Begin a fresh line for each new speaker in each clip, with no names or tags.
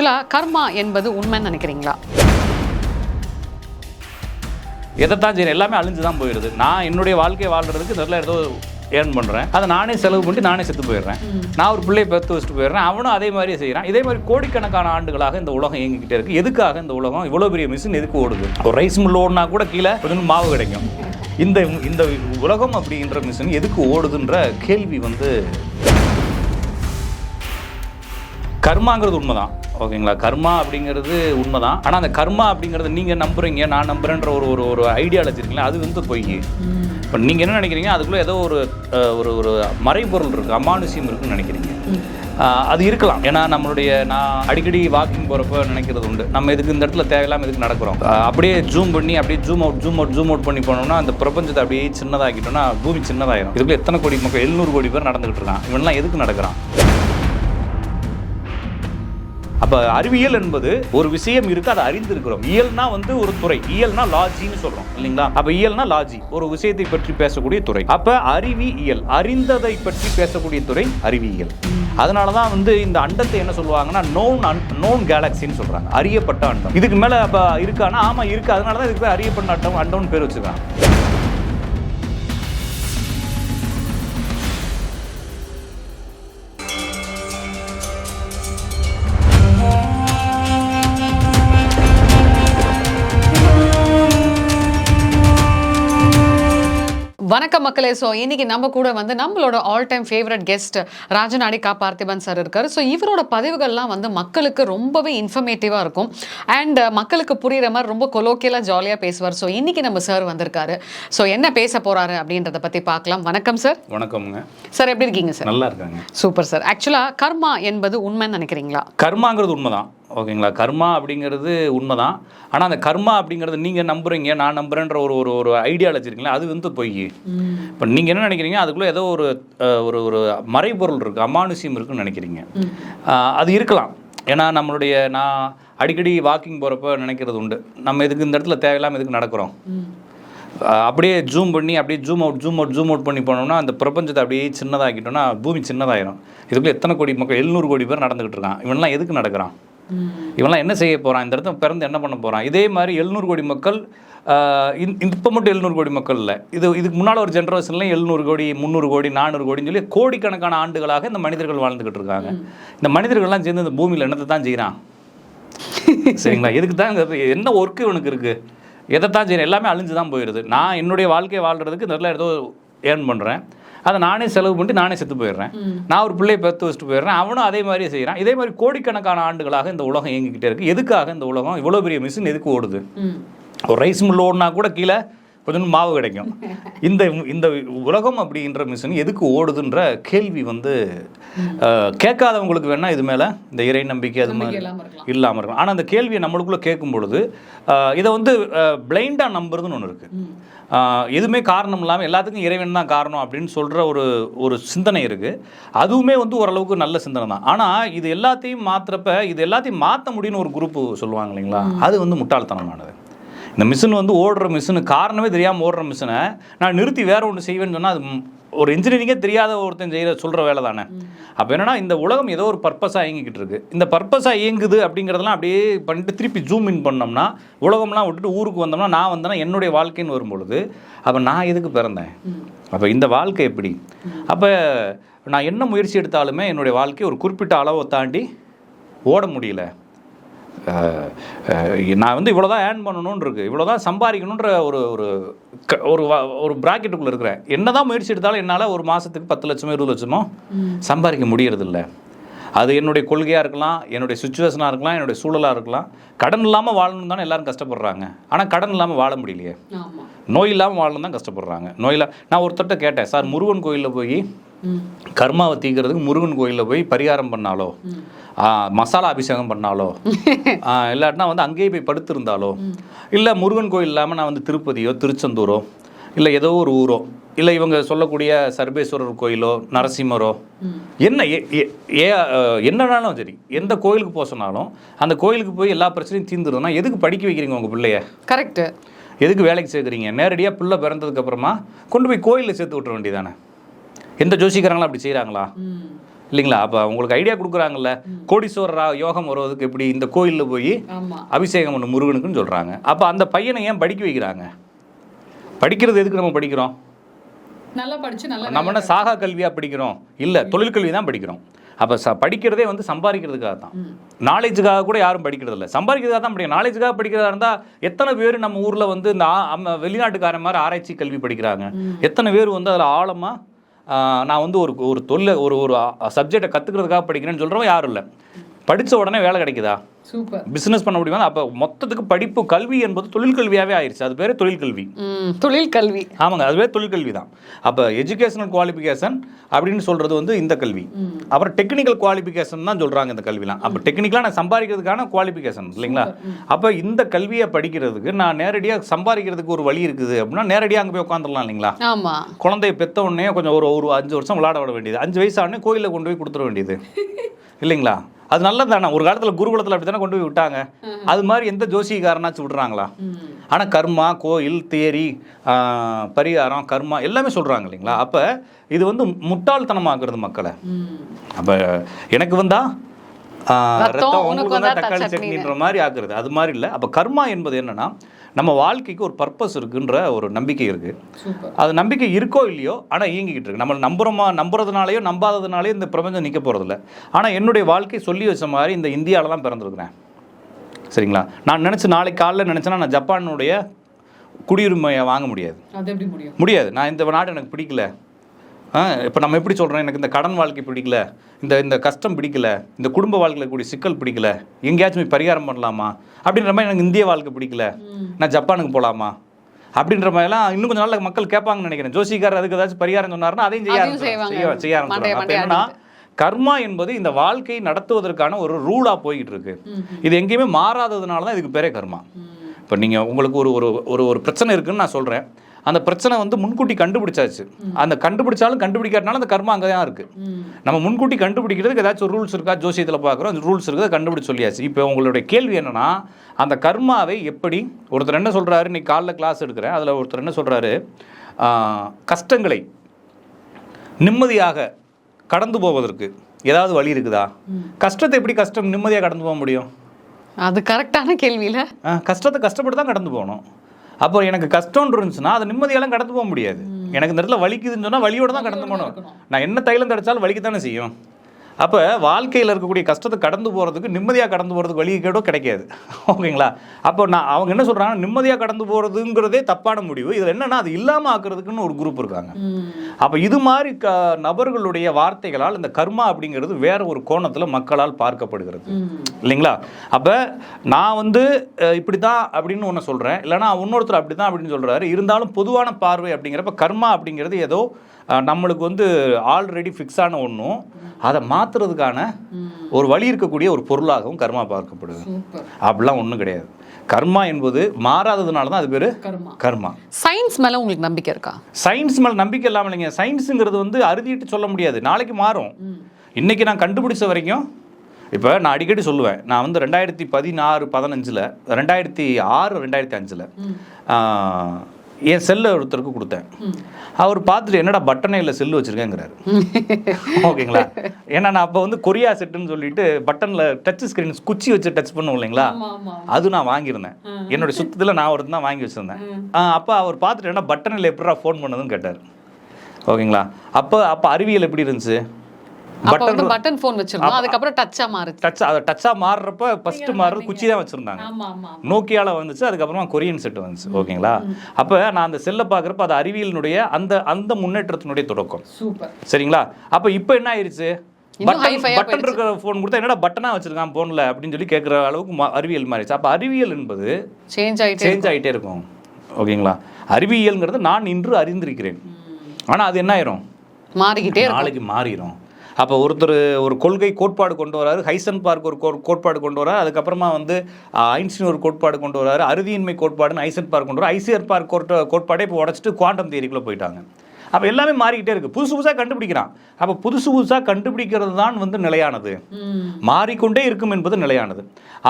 ஆக்சுவலாக கர்மா என்பது உண்மைன்னு நினைக்கிறீங்களா?
எதைத்தான் செய்யறேன் எல்லாமே அழிஞ்சு தான் போயிடுது. நான் என்னுடைய வாழ்க்கையை வாழ்றதுக்கு நல்லா ஏதோ ஏர்ன் பண்ணுறேன் அதை நானே செலவு பண்ணி நானே செத்து போயிடுறேன். நான் ஒரு பிள்ளையை பெற்று வச்சுட்டு போயிடுறேன். அவனும் அதே மாதிரியே செய்கிறான் இதே மாதிரி கோடிக்கணக்கான ஆண்டுகளாக இந்த உலகம் இயங்கிக்கிட்டே இருக்கு. எதுக்காக இந்த உலகம்? இவ்வளோ பெரிய மிஷின் எதுக்கு ஓடுது? ஒரு ரைஸ் மில் ஓடுனா கூட கீழே கொஞ்சம் மாவு கிடைக்கும். இந்த இந்த உலகம் அப்படின்ற மிஷின் எதுக்கு ஓடுதுன்ற கேள்வி வந்து கர்மாங்கிறது உண்மைதான். ஓகேங்களா? கர்மா அப்படிங்கிறது உண்மைதான். ஆனால் அந்த கர்மா அப்படிங்கிறது நீங்கள் நம்புறீங்க நான் நம்புறேன்ற ஒரு ஒரு ஒரு ஐடியாலஜி இருக்குல்ல அது வந்து பொய் இப்போ நீங்கள் என்ன நினைக்கிறீங்க? அதுக்குள்ளே ஏதோ ஒரு ஒரு ஒரு மறைபொருள் இருக்குது அமானுஷ்யம் இருக்குன்னு நினைக்கிறீங்க. அது இருக்கலாம். ஏன்னா நம்மளுடைய நான் அடிக்கடி வாக்கிங் போகிறப்ப நினைக்கிறது உண்டு. நம்ம இதுக்கு இந்த இடத்துல தேவையில்லாமல் இதுக்கு நடக்கிறோம்? அப்படியே ஜூம் பண்ணி அப்படியே zoom out zoom out zoom out பண்ணி போனோம்னா அந்த பிரபஞ்சத்தை அப்படியே சின்னதாக்கிட்டோம்னா பூமி சின்னதாயிரும். இதுக்குள்ள எத்தனை கோடி மக்கள்? எழுநூறு கோடி பேர் நடந்துகிட்டு இருக்கான் இவன்லாம் எதுக்கு நடக்கிறான்? அப்போ அறிவியல் என்பது ஒரு விஷயம் இருக்கு அதை அறிந்திருக்கிறோம். இயல்னா வந்து ஒரு துறை. இயல்னா லாஜின்னு சொல்றோம் இல்லைங்களா? அப்ப இயல்னா லாஜி ஒரு விஷயத்தை பற்றி பேசக்கூடிய துறை. அப்ப அறிவியல் அறிந்ததை பற்றி பேசக்கூடிய துறை அறிவியல். அதனால தான் வந்து இந்த அண்டத்தை என்ன சொல்லுவாங்கன்னா நோன் நோன் கேலக்சின்னு சொல்றாங்க. அறியப்பட்ட அண்டம். இதுக்கு மேல அப்ப இருக்கானா? ஆமா இருக்கு. அதனால தான் இதுக்கு அறியப்பட்ட அண்டம் அண்டம்னு பேர் வச்சுருக்காங்க.
வணக்கம் மக்களே. ஸோ இன்னைக்கு நம்ம கூட வந்து நம்மளோட ஆல் டைம் ஃபேவரட் கெஸ்ட் ராஜநாடி கா பார்த்திபன் சார் இருக்காரு. ஸோ இவரோட பதிவுகள்லாம் வந்து மக்களுக்கு ரொம்பவே இன்ஃபர்மேட்டிவாக இருக்கும். அண்ட் மக்களுக்கு புரியுற மாதிரி ரொம்ப கொலோக்கியலாக ஜாலியாக பேசுவார். ஸோ இன்னைக்கு நம்ம சார் வந்திருக்காரு. ஸோ என்ன பேச போறாரு அப்படின்றத பற்றி பார்க்கலாம். வணக்கம் சார்
வணக்கம்ங்க.
சார் எப்படி இருக்கீங்க சார்
நல்லா இருக்காங்க.
சூப்பர் சார் ஆக்சுவலாக கர்மா என்பது உண்மைன்னு நினைக்கிறீங்களா?
கர்மாங்கிறது உண்மைதான். ஓகேங்களா? கர்மா அப்படிங்கிறது உண்மைதான். ஆனால் அந்த கர்மா அப்படிங்கிறது நீங்கள் நம்புறீங்க நான் நம்புறேன்ற ஒரு ஒரு ஒரு ஐடியாலஜி இருக்குல்ல அது வந்து பொய் இப்போ நீங்கள் என்ன நினைக்கிறீங்க? அதுக்குள்ளே ஏதோ ஒரு ஒரு ஒரு மறைபொருள் இருக்குது அமானுஷ்யம் இருக்குன்னு நினைக்கிறீங்க. அது இருக்கலாம். ஏன்னா நம்மளுடைய நான் அடிக்கடி வாக்கிங் போகிறப்ப நினைக்கிறது உண்டு. நம்ம இதுக்கு இந்த இடத்துல தேவையில்லாமல் இதுக்கு நடக்கிறோம்? அப்படியே ஜூம் பண்ணி அப்படியே zoom out zoom out zoom out பண்ணி போனோம்னா அந்த பிரபஞ்சத்தை அப்படியே சின்னதாக்கிட்டோம்னா பூமி சின்னதாயிரும். இதுக்குள்ள எத்தனை கோடி மக்கள் எழுநூறு கோடி பேர் நடந்துகிட்டு இருக்கான். இவன்லாம் எதுக்கு நடக்கிறான்? இவன்லாம் என்ன செய்ய போறான்? இந்த இடத்துல பிறந்து என்ன பண்ண போறான்? இதே மாதிரி எழுநூறு கோடி மக்கள் இப்போ மட்டும் எழுநூறு கோடி மக்கள் இல்லை. இது இதுக்கு முன்னால் ஒரு ஜென்ரேஷன்ல எழுநூறு கோடி முந்நூறு கோடி நானூறு கோடின்னு சொல்லி கோடிக்கணக்கான ஆண்டுகளாக இந்த மனிதர்கள் வாழ்ந்துகிட்டு இருக்காங்க. இந்த மனிதர்கள்லாம் சேர்ந்து இந்த பூமியில் என்னத்தை தான் செய்கிறான் சரிங்களா? எதுக்கு தான் என்ன ஒர்க்கு இவனுக்கு இருக்கு? எதைத்தான் செய்யறேன்? எல்லாமே அழிஞ்சு தான் போயிடுது நான் என்னுடைய வாழ்க்கையை வாழ்றதுக்கு நல்லா ஏதோ ஏர்ன் பண்ணுறேன் அதை நானே செலவு பண்ணி நானே செத்து போயிடுறேன். நான் ஒரு பிள்ளையை பெற்று வச்சுட்டு போயிடுறேன். அவனும் அதே மாதிரியே செய்கிறான் இதே மாதிரி கோடிக்கணக்கான ஆண்டுகளாக இந்த உலகம் இயங்கிக்கிட்டே இருக்கு. எதுக்காக இந்த உலகம் இவ்வளோ பெரிய மிஷின் எதுக்கு ஓடுது? ஒரு ரைஸ் மில் ஓடுனா கூட கீழே கொஞ்சம் மாவு கிடைக்கும். இந்த இந்த உலகம் அப்படின்ற மிஷின் எதுக்கு ஓடுதுன்ற கேள்வி வந்து கேட்காதவங்களுக்கு வேணா இது மேலே இந்த இறை நம்பிக்கை அது மாதிரி இல்லாமல் இருக்கும் ஆனால் அந்த கேள்வியை நம்மளுக்குள்ளே கேட்கும் பொழுது இதை வந்து பிளைண்டாக நம்புறதுன்னு ஒன்று இருக்குது எதுவுமே காரணம் இல்லாமல் எல்லாத்துக்கும் இறைவன் தான் காரணம் அப்படின்னு சொல்கிற ஒரு ஒரு சிந்தனை இருக்குது அதுவுமே வந்து ஓரளவுக்கு நல்ல சிந்தனை தான். ஆனால் இது எல்லாத்தையும் மாற்றுறப்ப இது எல்லாத்தையும் மாற்ற முடியும்னு ஒரு குரூப் சொல்லுவாங்க இல்லைங்களா? அது வந்து முட்டாள்தனமானது. இந்த மிஷின் வந்து ஓடுற மிஷினு காரணமே தெரியாமல் ஓடுற மிஷினை நான் நிறுத்தி வேற ஒன்று செய்வேன்னு சொன்னால் அது ஒரு இன்ஜினியரிங்கே தெரியாத ஒருத்தன் செய்கிற சொல்கிற வேலை தானே. அப்போ என்னென்னா இந்த உலகம் ஏதோ ஒரு பர்பஸாக இயங்கிக்கிட்டு இருக்கு. இந்த பர்பஸாக இயங்குது அப்படிங்கிறதெல்லாம் அப்படியே பண்ணிட்டு திருப்பி ஜூம் இன் பண்ணோம்னா உலகம்லாம் விட்டுட்டு ஊருக்கு வந்தோம்னா நான் வந்தேன்னா என்னுடைய வாழ்க்கைன்னு வரும்பொழுது அப்போ நான் எதுக்கு பிறந்தேன்? அப்போ இந்த வாழ்க்கை எப்படி? அப்போ நான் என்ன முயற்சி எடுத்தாலுமே என்னுடைய வாழ்க்கை ஒரு குறிப்பிட்ட அளவை தாண்டி ஓட முடியல. நான் வந்து இவ்வளோ தான் ஏர்ன் பண்ணணும்னு இருக்கு இவ்வளோ தான் சம்பாதிக்கணுன்ற ஒரு ஒரு க- ஒரு ஒரு ப்ராக்கெட்டுக்குள்ளே இருக்கிறேன். என்ன தான் முயற்சி எடுத்தாலும் என்னால் ஒரு மாதத்துக்கு பத்து லட்சமோ இருபது லட்சமோ சம்பாதிக்க முடியறதில்ல. அது என்னுடைய கொள்கையாக இருக்கலாம் என்னுடைய சுச்சுவேஷனாக இருக்கலாம் என்னுடைய சூழலாக இருக்கலாம். கடன் இல்லாமல் வாழணும் தானே எல்லாரும் கஷ்டப்படுறாங்க. ஆனால் கடன் இல்லாமல் வாழ முடியலையே. நோய் இல்லாமல் வாழணும் தான் கஷ்டப்படுறாங்க. நோயில நான் ஒருத்தர்ட்ட கேட்டேன் சார் முருகன் கோயிலில் போய் கர்மாவை தீக்கிறதுக்கு முருகன் கோயிலில் போய் பரிகாரம் பண்ணாலோ மசாலா அபிஷேகம் பண்ணாலோ இல்லாட்டினா வந்து அங்கேயே போய் படுத்திருந்தாலோ இல்லை முருகன் கோயில் இல்லாமல் நான் வந்து திருப்பதியோ திருச்செந்தூரோ இல்லை ஏதோ ஒரு ஊரோ இல்லை இவங்க சொல்லக்கூடிய சர்வேஸ்வரர் கோயிலோ நரசிம்மரோ என்ன ஏ- என்னனாலும் சரி எந்த கோயிலுக்கு போக சொன்னாலும் அந்த கோயிலுக்கு போய் எல்லா பிரச்சனையும் தீர்ந்துருதுன்னா எதுக்கு படிக்க வைக்கிறீங்க உங்கள் பிள்ளைய?
கரெக்ட்
எதுக்கு வேலைக்கு சேர்க்குறீங்க? நேரடியாக பிள்ளை பிறந்ததுக்கு அப்புறமா கொண்டு போய் கோயிலில் சேர்த்து விட்ற வேண்டியதானே எந்த ஜோசிக்காரங்களும் அப்படி செய்கிறாங்களா இல்லைங்களா? அப்போ உங்களுக்கு ஐடியா கொடுக்குறாங்கல்ல. கோடீஸ்வரரா யோகம் வருவதுக்கு எப்படி இந்த கோயிலில் போய் அபிஷேகம் பண்ணு முருகனுக்குன்னு சொல்கிறாங்க அப்போ அந்த பையனை ஏன் படிக்க வைக்கிறாங்க? படிக்கிறது எதுக்கு நம்ம படிக்கிறோம்?
நல்லா படிச்சு நல்லா
நம்ம என்ன சாகா கல்வியாக படிக்கிறோம்? இல்லை தொழிற்கல்வி தான் படிக்கிறோம். அப்போ ச படிக்கிறதே வந்து சம்பாதிக்கிறதுக்காக தான். நாலேஜுக்காக கூட யாரும் படிக்கிறது இல்லை சம்பாதிக்கிறதுக்காக தான் படிக்கிறோம் நாலேஜுக்காக படிக்கிறதா இருந்தால் எத்தனை பேர் நம்ம ஊரில் வந்து இந்த வெளிநாட்டுக்காரன் மாதிரி ஆராய்ச்சி கல்வி படிக்கிறாங்க? எத்தனை பேர் வந்து அதில் ஆழமாக நான் வந்து ஒரு ஒரு தொல்லை ஒரு ஒரு சப்ஜெக்டை கற்றுக்கிறதுக்காக படிக்கிறேன்னு சொல்கிறவன் யாரும் இல்லை. படித்த உடனே வேலை கிடைக்குதா?
சூப்பர்.
பிஸ்னஸ் பண்ண முடியுமா? அப்போ மொத்தத்துக்கு படிப்பு கல்வி என்பது தொழிற்கல்வியாகவே ஆயிடுச்சு அது பேர் தொழிற்கல்வி
ம் தொழில் கல்வி.
ஆமாங்க அதுவே தொழிற்கல்வி தான் அப்போ எஜுகேஷனல் குவாலிஃபிகேஷன் அப்படின்னு சொல்கிறது வந்து இந்த கல்வி. அப்புறம் டெக்னிக்கல் குவாலிஃபிகேஷன் தான் சொல்கிறாங்க இந்த கல்விலாம். அப்போ டெக்னிக்கலாக நான் சம்பாதிக்கிறதுக்கான குவாலிஃபிகேஷன் இல்லைங்களா? அப்போ இந்த கல்வியை படிக்கிறதுக்கு நான் நேரடியாக சம்பாதிக்கிறதுக்கு ஒரு வழி இருக்குது அப்படின்னா நேரடியாக அங்கே போய் உட்காந்துடலாம் இல்லைங்களா?
ஆமா.
குழந்தைய பெத்த உடனே கொஞ்சம் ஒரு ஒரு அஞ்சு வருஷம் விளையாட விட வேண்டியது. அஞ்சு வயசு ஆனே கோயிலில் கொண்டு போய் கொடுத்துட வேண்டியது. இல்லைங்களா? அது நல்லது தானே ஒரு காலத்தில் குருகுலத்தில் அப்படி தானே கொண்டு போய் விட்டாங்க. அது மாதிரி எந்த ஜோசியக்காரனாச்சும் விடுறாங்களா? ஆனால் கர்மா கோயில் தேரி பரிகாரம் கர்மா எல்லாமே சொல்கிறாங்க இல்லைங்களா? அப்போ இது வந்து முட்டாள்தனமாக்குறது மக்களை. அப்போ எனக்கு வந்தா ஆஹ்,
ரத்தம்,
உங்களுக்கு
வந்தா
வந்தா தக்காளி சட்னின்ற மாதிரி ஆக்குறது. அது மாதிரி இல்லை. அப்போ கர்மா என்பது என்னன்னா நம்ம வாழ்க்கைக்கு ஒரு பர்பஸ் இருக்குன்ற ஒரு நம்பிக்கை இருக்குது
சூப்பர்.
அது நம்பிக்கை இருக்கோ இல்லையோ ஆனால் இயங்கிக்கிட்டு இருக்கு. நம்ம நம்புறோமா நம்புறதுனாலையோ நம்பாததுனாலையோ இந்த பிரபஞ்சம் நிற்க போகிறதில்ல ஆனால் என்னுடைய வாழ்க்கை சொல்லி வச்ச மாதிரி இந்த இந்தியாவில் தான் பிறந்திருக்கிறேன். சரிங்களா? நான் நினச்சி நாளைக்கு காலைல நினச்சேன்னா நான் ஜப்பானுடைய குடியுரிமையை வாங்க முடியாது.
அது எப்படி முடியும்?
முடியாது. நான் இந்த நாடு எனக்கு பிடிக்கல. இப்போ நம்ம எப்படி சொல்கிறோம் எனக்கு இந்த கடன் வாழ்க்கை பிடிக்கல. இந்த இந்த கஷ்டம் பிடிக்கல. இந்த குடும்ப வாழ்க்கையில் கூடிய சிக்கல் பிடிக்கல. எங்கேயாச்சும் போய் பரிகாரம் பண்ணலாமா? அப்படின்ற மாதிரி எனக்கு இந்திய வாழ்க்கை பிடிக்கல. நான் ஜப்பானுக்கு போகலாமா அப்படின்ற மாதிரிலாம் இன்னும் கொஞ்சம் நாள்ல மக்கள் கேட்பாங்கன்னு நினைக்கிறேன். ஜோசிக்காரர் அதுக்கு ஏதாச்சும் பரிகாரம் சொன்னாருன்னா அதையும் செய்ய. செய்ய
மண்டைய
என்னன்னா கர்மா என்பது இந்த வாழ்க்கையை நடத்துவதற்கான ஒரு ரூலா போய்கிட்டு இருக்கு. இது எங்கேயுமே மாறாததுனால தான் இதுக்கு பேரே கர்மா. இப்போ நீங்கள் உங்களுக்கு ஒரு ஒரு ஒரு ஒரு பிரச்சனை இருக்குன்னு நான் சொல்கிறேன் அந்த பிரச்சனை வந்து முன்கூட்டி கண்டுபிடிச்சாச்சு. அந்த கண்டுபிடிச்சாலும் கண்டுபிடிக்காதனால அந்த கர்மா அங்கே தான் இருக்குது நம்ம முன்கூட்டி கண்டுபிடிக்கிறதுக்கு ஏதாச்சும் ஒரு ரூல்ஸ் இருக்கா? ஜோசியத்தில் பார்க்குறோம் அந்த ரூல்ஸ் இருக்குது? கண்டுபிடிச்சு சொல்லியாச்சு. இப்போ உங்களுடைய கேள்வி என்னன்னா அந்த கர்மாவை எப்படி ஒருத்தர் என்ன சொல்கிறாரு இன்னைக்கு காலைல கிளாஸ் எடுக்கிறேன். அதில் ஒருத்தர் என்ன சொல்கிறாரு கஷ்டங்களை நிம்மதியாக கடந்து போவதற்கு ஏதாவது வழி இருக்குதா? கஷ்டத்தை எப்படி கஷ்டம் நிம்மதியாக கடந்து போக முடியும்?
அது கரெக்டான கேள்வியில.
கஷ்டத்தை கஷ்டப்பட்டு தான் கடந்து போகணும். அப்போ எனக்கு கஷ்டம்னு இருந்துச்சுன்னா அது நிம்மதியெல்லாம் கடந்து போக முடியாது. எனக்கு இந்த இடத்துல வலிக்குதுன்னு சொன்னால் வலியோட தான் கடந்து போகணும். நான் என்ன தைலம் தடைச்சாலும் வலிக்கு தானே செய்யும்? அப்போ வாழ்க்கையில் இருக்கக்கூடிய கஷ்டத்தை கடந்து போகிறதுக்கு நிம்மதியாக கடந்து போகிறதுக்கு வழி கேடோ கிடைக்காது. ஓகேங்களா? அப்போ நான் அவங்க என்ன சொல்கிறாங்கன்னா நிம்மதியாக கடந்து போகிறதுங்கிறதே தப்பான முடிவு. இதில் என்னன்னா அது இல்லாமல் ஆக்குறதுக்குன்னு ஒரு குரூப் இருக்காங்க. அப்போ இது மாதிரி க நபர்களுடைய வார்த்தைகளால் இந்த கர்மா அப்படிங்கிறது வேற ஒரு கோணத்தில் மக்களால் பார்க்கப்படுகிறது. இல்லைங்களா? அப்போ நான் வந்து இப்படி தான் அப்படின்னு ஒன்று சொல்கிறேன் இல்லைனா இன்னொருத்தர் அப்படி தான் அப்படின்னு சொல்கிறாரு இருந்தாலும் பொதுவான பார்வை அப்படிங்கிறப்ப கர்மா அப்படிங்கிறது ஏதோ நம்மளுக்கு வந்து ஆல்ரெடி ஃபிக்ஸ் ஆன ஒன்றும் அதை மாற்றுறதுக்கான ஒரு வழி இருக்கக்கூடிய ஒரு பொருளாகவும் கர்மா பார்க்கப்படுது.
சூப்பர்.
அப்படிலாம் ஒன்றும் கிடையாது. கர்மா என்பது மாறாததுனால தான் அது பேர்
கர்மா. சயின்ஸ் மேல உங்களுக்கு நம்பிக்கை இருக்கா?
சயின்ஸ் மேல நம்பிக்கை இல்லாமல் இல்லைங்க. சயின்ஸுங்கிறது வந்து அறுதிட்டு சொல்ல முடியாது. நாளைக்கு மாறும். இன்னைக்கு நான் கண்டுபிடிச்ச வரைக்கும் இப்போ நான் அடிக்கடி சொல்லுவேன். நான் வந்து ரெண்டாயிரத்தி பதினாறு பதினஞ்சில் ரெண்டாயிரத்தி ஆறு ரெண்டாயிரத்தி அஞ்சில் என் செல்லை ஒருத்தருக்கு கொடுத்தேன். அவர் பார்த்துட்டு என்னடா பட்டனே இல்லை செல்லு வச்சிருக்கேங்கிறாரு. ஓகேங்களா? ஏன்னா நான் அப்போ வந்து கொரியா செட்டுன்னு சொல்லிட்டு பட்டனில் டச் ஸ்க்ரீன் குச்சி வச்சு டச் பண்ணுவோம் இல்லைங்களா? அது நான் வாங்கியிருந்தேன். என்னோட சுத்தத்தில் நான் ஒருத்தன் தான் வாங்கி வச்சிருந்தேன். அப்போ அவர் பார்த்துட்டு என்ன பட்டனில் எப்படிடா ஃபோன் பண்ணதுன்னு கேட்டார். ஓகேங்களா? அப்போ அப்போ அறிவியல் எப்படி இருந்துச்சு? பட்டன்
பட்டன் போன் வச்சிருந்தோம். அதுக்கப்புறம் டச்சா மாறுச்சு.
டச் அதை டச்சாக மாறுறப்ப ஃபர்ஸ்ட் மாறுறது குச்சி தான் வச்சுருந்தாங்க.
ஆமா ஆமா
நோக்கியால வந்துச்சு அதுக்கப்புறமா கொரியன் செட் வந்துச்சு. ஓகேங்களா? அப்போ நான் அந்த செல்லை பார்க்குறப்ப அது அறிவியலினுடைய அந்த அந்த முன்னேற்றத்தினுடைய தொடக்கம்.
சூப்பர்.
சரிங்களா? அப்போ இப்போ என்ன ஆயிருச்சு? பட்டன் இருக்கிற ஃபோன் கொடுத்தா என்னடா பட்டனா வச்சிருக்கான் போன்ல அப்படின்னு சொல்லி கேட்குற அளவுக்கு அறிவியல் மாறிடுச்சு. அப்போ அறிவியல் என்பது
சேஞ்ச் ஆயிட்டே
சேஞ்ச் ஆகிட்டே இருக்கும். ஓகேங்களா? அறிவியல்ங்கிறது நான் இன்று அறிந்திருக்கிறேன். ஆனால் அது என்ன ஆயிரும்?
மாறிக்கிட்டே
நாளைக்கு மாறிடும் அப்போ ஒருத்தர் ஒரு கொள்கை கோட்பாடு கொண்டு வராரு. ஹைசன் பார்க் ஒரு கோட்பாடு கொண்டு வராரு. அதுக்கப்புறமா வந்து ஐன்ஸ்டீன் ஒரு கோட்பாடு கொண்டு வராரு. அறுதியின்மை கோட்பாடுன்னு ஐசன் பார்க் கொண்டு வராரு. ஐசிஆர் பார்க் கோட்பா கோட்பாடே இப்போ உடச்சிட்டு குவாண்டம் தியரிக்குள்ளே போயிட்டாங்க. அப்போ எல்லாமே மாறிக்கிட்டே இருக்கு. புதுசு புதுசாக கண்டுபிடிக்கிறான். அப்போ புதுசு புதுசாக கண்டுபிடிக்கிறது தான் வந்து நிலையானது. மாறிக்கொண்டே இருக்கும் என்பது நிலையானது.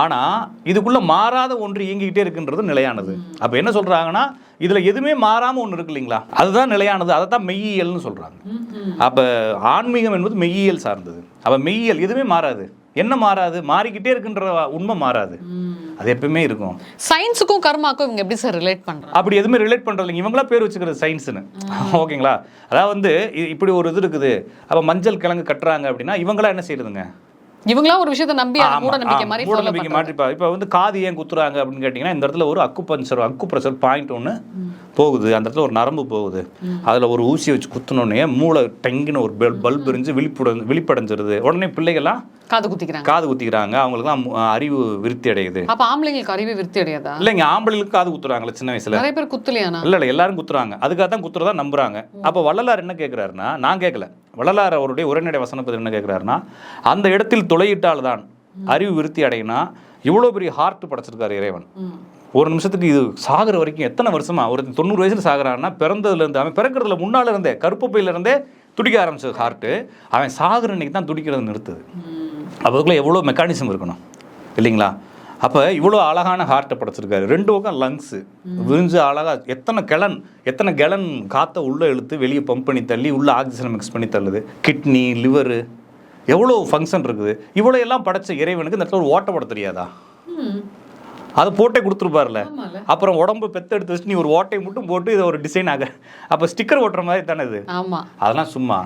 ஆனால் இதுக்குள்ள மாறாத ஒன்று இயங்கிக்கிட்டே இருக்குன்றது நிலையானது. அப்போ என்ன சொல்றாங்கன்னா இதுல எதுவுமே மாறாம ஒண்ணு இருக்கு இல்லைங்களா? அதுதான் நிலையானது. அதை தான் மெய்யியல்னு சொல்றாங்க. அப்ப ஆன்மீகம் என்பது மெய்யியல் சார்ந்தது. அப்ப மெய்யியல் எதுவுமே மாறாது. என்ன மாறாது? மாறிக்கிட்டே இருக்குன்ற உண்மை மாறாது. அது எப்பவுமே இருக்கும்.
சயின்ஸுக்கும் கர்மாக்கும் இவங்க எப்படி சார் ரிலேட் பண்றாங்க?
அப்படி எதுவுமே ரிலேட் பண்றது இவங்களா பேர் வச்சுக்கிறது சயின்ஸ்னு ஓகேங்களா? அதாவது வந்து இப்படி ஒரு இது இருக்குது. அப்ப மஞ்சள் கிழங்கு கட்டுறாங்க அப்படின்னா இவங்களா என்ன செய்யுதுங்க
இவங்களா ஒரு விஷயத்தை நம்பி மூட நம்பிக்கை மாதிரி
மூட நம்பிக்கை பா- இப்ப வந்து காது ஏன் குத்துறாங்க அப்படின்னு கேட்டிங்கன்னா இந்த இடத்துல ஒரு அக்கு பஞ்சர் அக்கு ப்ரெஷர் பாயிண்ட் ஒன்று போகுது. அந்த இடத்துல ஒரு நரம்பு போகுது. அதுல ஒரு ஊசியை வச்சு குத்துனோடனே மூளை டெங்கின்னு ஒரு பல்ப் எரிஞ்சு விழிப்புட விழிப்படைஞ்சிருது. உடனே பிள்ளைகள்லாம்
காது குத்திக்கிறாங்க.
காது குத்திக்கிறாங்க. அவங்களுக்குலாம் அறிவு விருத்தி அடையுது.
அப்ப ஆம்பளைங்களுக்கு அறிவு விருத்தி அடையாதா?
இல்லைங்க ஆம்பளைங்களுக்கு காது குத்துறாங்களே சின்ன வயசுல.
நிறைய பேர் குத்துலையானா
இல்ல இல்ல எல்லாரும் குத்துறாங்க. அதுக்காக தான் குத்துறதா நம்புறாங்க. அப்ப வள்ளலார் என்ன கேட்கிறாருன்னா நான் கேட்கல வள்ளலார் அவருடைய உரைநடை வசனப்பதி என்ன கேட்கிறாருன்னா அந்த இடத்தில் துளையிட்டால் தான் அறிவு விருத்தி அடையினா இவ்வளவு பெரிய ஹார்ட் படைச்சிருக்காரு இறைவன். ஒரு நிமிஷத்துக்கு இது சாகுற வரைக்கும் எத்தனை வருஷமா? ஒரு தொண்ணூறு வயசுல சாகுறான்னா பிறந்ததுல இருந்து அவன் பிறக்கிறதுல முன்னால இருந்தே கருப்பு பையில இருந்தே துடிக்க ஆரம்பிச்சது ஹார்ட் அவன் சாகுற அன்னைக்கு தான் துடிக்கிறது நிறுத்துது. அதுக்குள்ள எவ்வளோ மெக்கானிசம் இருக்கணும்? இல்லைங்களா? அப்போ இவ்வளோ அழகான ஹார்ட்டை படைச்சிருக்காரு. ரெண்டு பக்கம் லங்ஸு விரிஞ்சு அழகா எத்தனை கிளன் எத்தனை கெலன் காற்றை உள்ளே இழுத்து வெளியே பம்ப் பண்ணி தள்ளி உள்ள ஆக்சிஜனை மிக்ஸ் பண்ணி தள்ளுது. கிட்னி லிவரு எவ்வளோ ஃபங்க்ஷன் இருக்குது? இவ்வளோ எல்லாம் படைச்ச இறைவனுக்கு இந்த இடத்துல ஒரு ஓட்ட போட தெரியாதா? அதை போட்டே கொடுத்துருப்பார்ல. அப்புறம் உடம்பு பெத்தெடுத்து வச்சு நீ ஒரு ஓட்டையை மட்டும் போட்டு இதை ஒரு டிசைன் ஆக. அப்போ ஸ்டிக்கர் ஓட்டுற மாதிரி தானே இது? அதெல்லாம் சும்மா.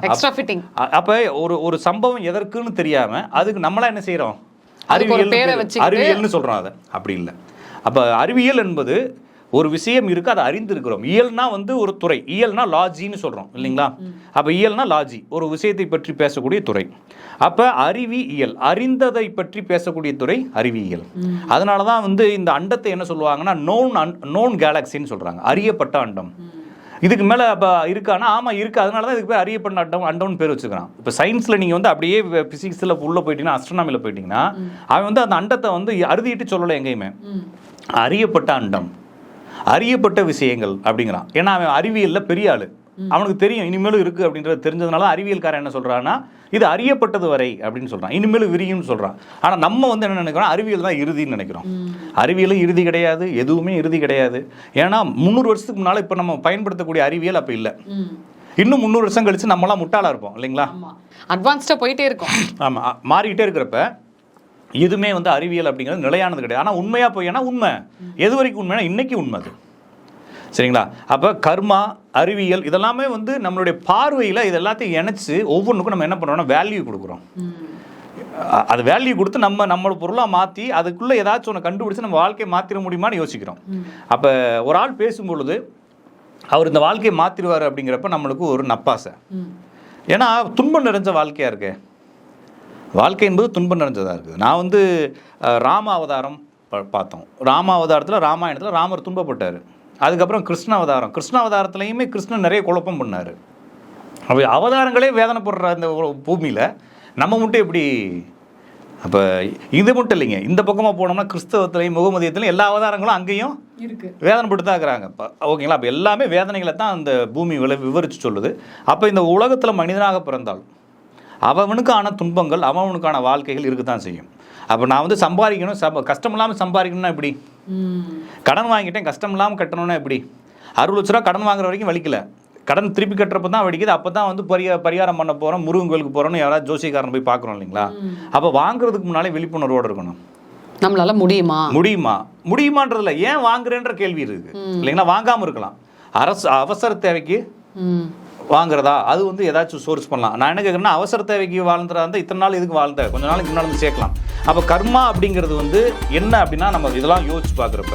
அப்ப ஒரு ஒரு சம்பவம் எதற்குன்னு தெரியாம அதுக்கு நம்மளா என்ன செய்றோம்?
ஒரு
அறிவியல்னு சொல்றோம் அதை. அப்படி இல்லை. அப்ப அறிவியல் என்பது ஒரு விஷயம் இருக்கு அதை அறிந்திருக்கிறோம். இயல்னா வந்து ஒரு துறை. இயல்னா லாஜின்னு சொல்றோம் இல்லைங்களா? அப்ப இயல்னா லாஜி ஒரு விஷயத்தை பற்றி பேசக்கூடிய துறை. அப்ப அறிவியல் அறிந்ததை பற்றி பேசக்கூடிய துறை அறிவியல். அதனால தான் வந்து இந்த அண்டத்தை என்ன சொல்லுவாங்கன்னா நோன் நோன் கேலக்சின்னு சொல்றாங்க. அறியப்பட்ட அண்டம். இதுக்கு மேலே அப்போ இருக்கானா ஆமாம் இருக்கு. அதனால தான் இதுக்கு பேர் அறியப்பட்ட அண்டம் அண்டம்னு பேர் வச்சுக்கிறான். இப்போ சயின்ஸில் நீங்கள் வந்து அப்படியே ஃபிசிக்ஸில் உள்ளே போயிட்டீங்கன்னா அஸ்ட்ரானமியில் போயிட்டீங்கன்னா அவன் வந்து அந்த அண்டத்தை வந்து அறுதிட்டு சொல்லலை எங்கேயுமே. அறியப்பட்ட அண்டம். அறியப்பட்ட விஷயங்கள் அப்படிங்கிறான். ஏன்னா அவன் அறிவியலில் பெரிய ஆளு. அவனுக்கு தெரியும் இனிமேலும் இருக்கு அப்படின்றது தெரிஞ்சதுனால அறிவியல்காரன் என்ன சொல்றான்னா இது அறியப்பட்டது வரை அப்படின்னு சொல்றான். இனிமேலும் விரியும்னு சொல்றான். ஆனா நம்ம வந்து என்ன நினைக்கிறோம்? அறிவியல் தான் இறுதின்னு நினைக்கிறோம். அறிவியலும் இறுதி கிடையாது எதுவுமே இறுதி கிடையாது. ஏன்னா முந்நூறு வருஷத்துக்கு முன்னால இப்போ நம்ம பயன்படுத்தக்கூடிய அறிவியல் அப்போ இல்லை. இன்னும் முந்நூறு வருஷம் கழிச்சு நம்மளாம் முட்டாளா இருப்போம் இல்லைங்களா?
அட்வான்ஸ்டா போயிட்டே இருக்கும்.
ஆமா. மாறிக்கிட்டே இருக்கிறப்ப எதுவுமே வந்து அறிவியல் அப்படிங்கிறது நிலையானது கிடையாது. ஆனா உண்மையா போய்னா உண்மை. எது வரைக்கும் உண்மைனா இன்னைக்கு உண்மை அது. சரிங்களா? அப்போ கர்மா அறிவியல் இதெல்லாமே வந்து நம்மளுடைய பார்வையில் இது எல்லாத்தையும் இணைச்சி ஒவ்வொன்றுக்கும் நம்ம என்ன பண்ணுறோம்னா வேல்யூ கொடுக்குறோம். அது வேல்யூ கொடுத்து நம்ம நம்மளோட பொருளாக மாற்றி அதுக்குள்ளே ஏதாச்சும் ஒன்று கண்டுபிடிச்சு நம்ம வாழ்க்கையை மாற்றிட முடியுமான்னு யோசிக்கிறோம். அப்போ ஒரு ஆள் பேசும் பொழுது அவர் இந்த வாழ்க்கையை மாற்றிடுவார் அப்படிங்கிறப்ப நம்மளுக்கு ஒரு நப்பாசை. ஏன்னா துன்பம் நிறைஞ்ச வாழ்க்கையாக இருக்கே. வாழ்க்கை என்பது துன்பம் நிறைஞ்சதாக இருக்குது. நான் வந்து ராம அவதாரம் ப- பார்த்தோம். ராம அவதாரத்தில் ராமாயணத்தில் ராமர் துன்பப்பட்டார். அதுக்கப்புறம் கிருஷ்ண அவதாரம் கிருஷ்ண அவதாரத்துலையுமே கிருஷ்ணன் நிறைய குழப்பம் பண்ணார். அப்போ அவதாரங்களே வேதனைப்படுற இந்த பூமியில் நம்ம மட்டும் எப்படி? அப்போ இது மட்டும் இல்லைங்க. இந்த பக்கமாக போனோம்னா கிறிஸ்தவத்திலையும் முகமதியத்திலையும் எல்லா அவதாரங்களும் அங்கேயும்
இருக்கு.
வேதனைப்பட்டு தான் இருக்கிறாங்க இப்போ ஓகேங்களா? அப்போ எல்லாமே வேதனைகளை தான் அந்த பூமி விளை விவரித்து சொல்லுது. அப்போ இந்த உலகத்தில் மனிதனாக பிறந்தால் அவனுக்கான துன்பங்கள் அவனுக்கான வாழ்க்கைகள் இருக்க தான் செய்யும். அப்போ நான் வந்து சம்பாதிக்கணும் சம்ப கஷ்டம் இல்லாமல் சம்பாதிக்கணும்னா எப்படி? கடன் வாங்கிட்டேன் கஷ்டம் இல்லாமல் கட்டணும்னா எப்படி? அறுபது லட்ச ரூபா கடன் வாங்குற வரைக்கும் வலிக்கல. கடன் திருப்பி கட்டுறப்ப தான் வலிக்குது அப்போ தான் வந்து பரியா பரிகாரம் பண்ண போகிறோம் முருகன் கோயிலுக்கு போகிறோம்னு யாராவது ஜோசியக்காரன் போய் பார்க்குறோம் இல்லைங்களா? அப்போ வாங்குறதுக்கு முன்னாலே விழிப்புணர்வோடு இருக்கணும்.
நம்மளால முடியுமா?
முடியுமா? முடியுமான்றதுல ஏன் வாங்குறேன்ற கேள்வி இருக்கு. இல்லைங்களா வாங்காம இருக்கலாம். அரசு அவசர தேவைக்கு வாங்குறதா? அது வந்து ஏதாச்சும் சோர்ஸ் பண்ணலாம். நான் என்ன கேட்குறேன்னா அவசர தேவைக்கு வாழ்ந்துறா இருந்தால் இத்தனை நாள் இதுக்கு வாழ்ந்த? கொஞ்ச நாளைக்கு முன்னாடி சேர்க்கலாம். அப்போ கர்மா அப்படிங்கிறது வந்து என்ன அப்படின்னா நம்ம இதெல்லாம் யோசிச்சு பார்க்குறப்ப.